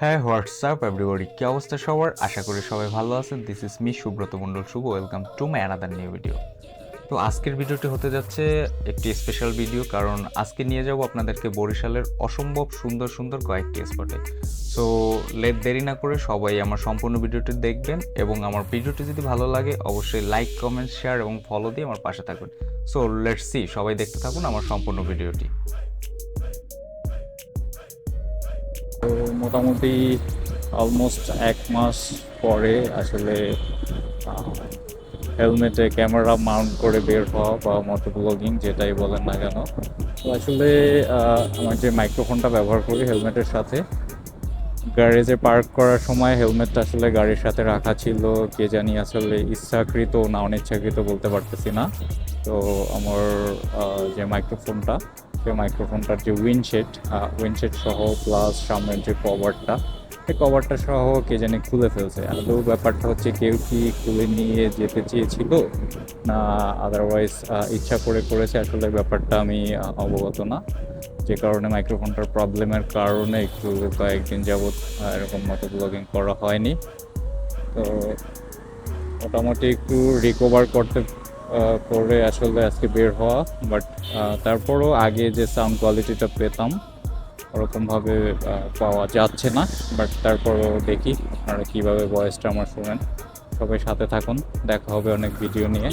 হ্যাঁ WhatsApp everybody কি অবস্থা সবার? আশা করি সবাই ভালো আছেন। This is me Subrata Mondal Shubho. Welcome to my another new video তো আজকের ভিডিওটি হতে যাচ্ছে একটি স্পেশাল ভিডিও কারণ আজকে নিয়ে যাব আপনাদেরকে বরিশালের অসম্ভব সুন্দর সুন্দর কয়েকটি স্পটে সো লেট দেরি না করে সবাই আমার সম্পূর্ণ ভিডিওটি দেখবেন এবং আমার ভিডিওটি যদি ভালো লাগে, অবশ্যই লাইক কমেন্ট শেয়ার এবং ফলো দিয়ে আমার পাশে থাকবেন সো লেটস সি সবাই দেখতে থাকুন আমার সম্পূর্ণ ভিডিওটি মোটামুটি অলমোস্ট এক মাস পরে আসলে হেলমেটে ক্যামেরা মাউন্ট করে বের হওয়া বা মোটো ব্লগিং যেটাই বলেন না কেন। তো আসলে আমার যে মাইক্রোফোনটা ব্যবহার করি হেলমেটের সাথে গ্যারেজে পার্ক করার সময় হেলমেটটা আসলে গাড়ির সাথে রাখা ছিল, কে জানি আসলে ইচ্ছাকৃত না অনিচ্ছাকৃত বলতে পারতেছি না। তো আমার যে মাইক্রোফোনটা মাইক্রোফোনটার যে উইন্ডশেড উইন্ডশেড সহ প্লাস সামনের যে কভারটা সেই কভারটা সহ কে জানি খুলে ফেলছে। আদৌ ব্যাপারটা হচ্ছে কেউ কি খুলে নিয়ে যেতে চেয়েছিল না আদারওয়াইজ ইচ্ছা করে করেছে, আসলে ব্যাপারটা আমি অবগত না। যে কারণে মাইক্রোফোনটার প্রবলেমের কারণে একটু কয়েকদিন যাবৎ এরকম মতো ব্লগিং করা হয়নি। তো মোটামুটি একটু রিকভার করতে করে আসলে আজকে বের হওয়া বাট তারপরও আগে যে সাউন্ড কোয়ালিটিটা পেতাম, ওরকমভাবে পাওয়া যাচ্ছে না বাট তারপরও দেখি আপনারা কীভাবে ভয়েসটা আমার শোনেন। সবাই সাথে থাকুন, দেখা হবে অনেক ভিডিও নিয়ে।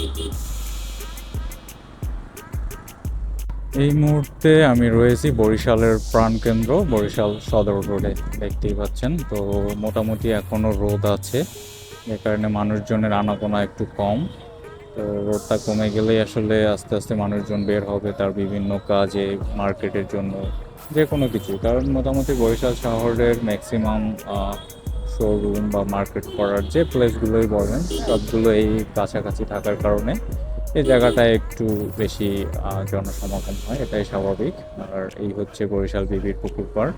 এই মুহূর্তে আমি রয়েছি বরিশালের প্রাণকেন্দ্র বরিশাল সদর রোডে, দেখতেই পাচ্ছেন। তো মোটামুটি এখনও রোদ আছে যে কারণে মানুষজনের আনাগোনা একটু কম। তো রোডটা কমে গেলেই আসলে আস্তে আস্তে মানুষজন বের হবে তার বিভিন্ন কাজে, মার্কেটের জন্য যে কোনো কিছু। কারণ মোটামুটি বরিশাল শহরের ম্যাক্সিমাম শোরুম বা মার্কেট করার যে প্লেসগুলোই বলেন, সবগুলো এই কাছাকাছি থাকার কারণে এই জায়গাটায় একটু বেশি জনসমাগম হয়, এটাই স্বাভাবিক। আর এই হচ্ছে বরিশাল বিবির পুকুর পাড়।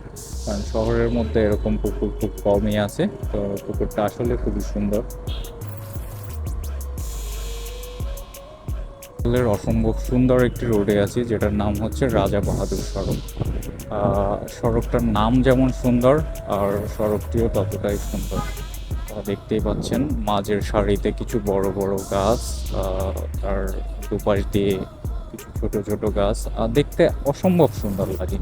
কারণ শহরের মধ্যে এরকম পুকুর খুব কমই আছে। তো পুকুরটা আসলে খুবই সুন্দর। অসম্ভব সুন্দর একটি রোডে আছি, যেটার নাম হচ্ছে রাজা বাহাদুর সড়ক। সড়কটার নাম যেমন সুন্দর, আর সড়কটিও ততটাই সুন্দর। দেখতেই পাচ্ছেন, মাঝের সারিতে কিছু বড় বড় গাছ আর দুপাশ দিয়ে কিছু ছোট ছোট গাছ, আর দেখতে অসম্ভব সুন্দর লাগে।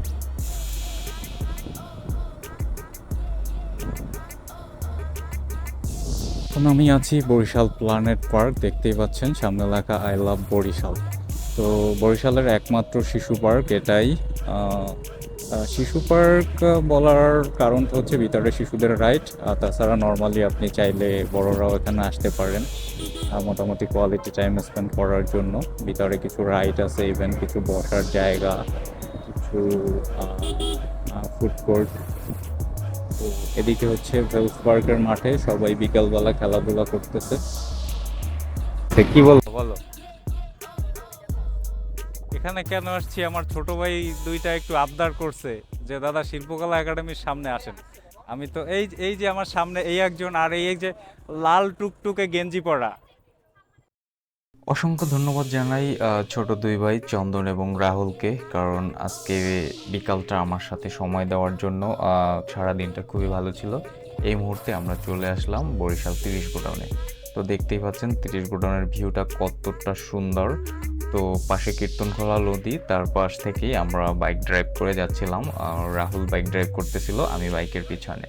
এখন আমি আছি বরিশাল প্ল্যানেট পার্ক, দেখতেই পাচ্ছেন সামনে লেখা আই লাভ বরিশাল। তো বরিশালের একমাত্র শিশু পার্ক এটাই। শিশু পার্ক বলার কারণটা হচ্ছে ভিতরে শিশুদের রাইড তাছাড়া নর্মালি আপনি চাইলে বড়রাও এখানে আসতে পারেন মোটামুটি কোয়ালিটি টাইম স্পেন্ড করার জন্য। ভিতরে কিছু রাইড আছে, ইভেন কিছু বসার জায়গা, কিছু ফুড কোর্ট। তো এদিকে হচ্ছে ভেলস পার্কের মাঠে সবাই বিকালবেলা খেলাধুলা করতেছে। কি বলব বলো। এখানে কেন আসছি? আমার ছোট ভাই দুইটা একটু আবদার করছে যে দাদা শিল্পকলা একাডেমির সামনে আসেন। আমি তো এই এই যে আমার সামনে এই একজন আর এই যে লাল টুকটুকে গেঞ্জি পরা অসংখ্য ধন্যবাদ জানাই ছোট দুই ভাই চন্দন এবং রাহুলকে, কারণ আজকে বিকালটা আমার সাথে সময় দেওয়ার জন্য সারা দিনটা খুবই ভালো ছিল। এই মুহূর্তে আমরা চলে আসলাম বরিশাল তিরিশ গোডাউনে। তো দেখতেই পাচ্ছেন, তিরিশ গোডাউনের ভিউটা কতটা সুন্দর। তো পাশে কীর্তনখোলা নদী, তার পাশ থেকেই আমরা বাইক ড্রাইভ করে যাচ্ছিলাম। রাহুল বাইক ড্রাইভ করতেছিল, আমি বাইকের পিছনে।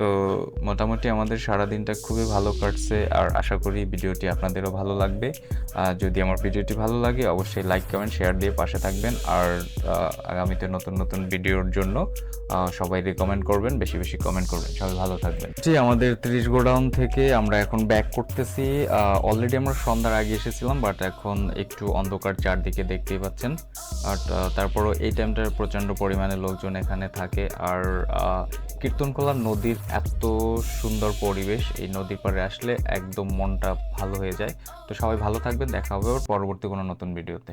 তো মোটামুটি আমাদের সারা দিনটা খুবই ভালো কাটছে আর আশা করি ভিডিওটি আপনাদেরও ভালো লাগবে। আহ, যদি আমার ভিডিওটি ভালো লাগে অবশ্যই লাইক কমেন্ট শেয়ার দিয়ে পাশে থাকবেন আর আগামীতে নতুন নতুন ভিডিওর জন্য সবাই রিকমেন্ড করবেন বেশি বেশি কমেন্ট করবেন। সবাই ভালো থাকবেন। জি আমাদের ত্রিশ গোডাউন থেকে আমরা এখন ব্যাক করতেছি। অলরেডি আমরা সন্ধ্যার আগে এসেছিলাম বাট এখন একটু অন্ধকার চারদিকে দেখতেই পাচ্ছেন। আর তারপরও এই টাইমটার প্রচণ্ড পরিমাণে লোকজন এখানে থাকে। আর কীর্তনখোলা নদীর এত সুন্দর পরিবেশ, এই নদীর পাড়ে আসলে একদম মনটা ভালো হয়ে যায়। তো সবাই ভালো থাকবেন, দেখা হবে পরবর্তী কোনো নতুন ভিডিওতে।